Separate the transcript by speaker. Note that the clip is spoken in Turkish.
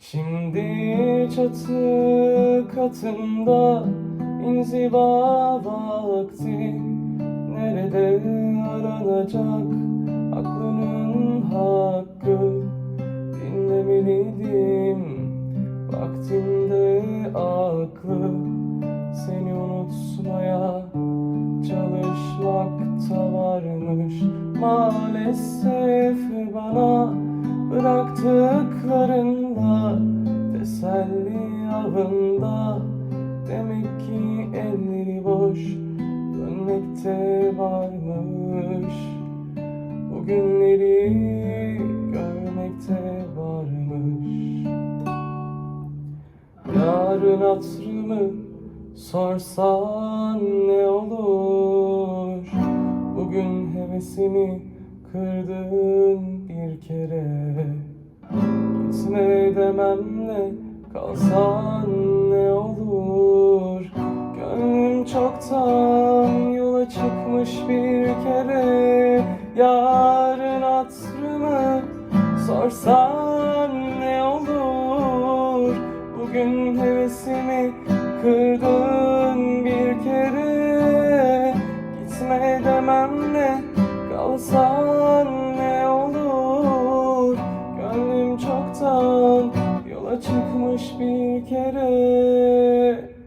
Speaker 1: Şimdi çatı katında inziva vakti Nerede aranacak aklının hakkı? Dinlemeliydim vaktinde aklı Seni unutmaya çalışmakta varmış. Maalesef bana bıraktıklarında Teselli avında Demek ki elleri boş Dönmekte varmış. Bugünleri görmekte varmış. Yarın hatırımı sorsan ne olur? Bugün hevesimi kırdın bir kere. Gitme demem ne kalsan ne olur? Gönlüm çoktan yola çıkmış bir kere. Yarın hatırımı sorsan ne olur? Bugün hevesimi kırdın bir kere. Gitme demem ne kalsan kalkmış bir kere.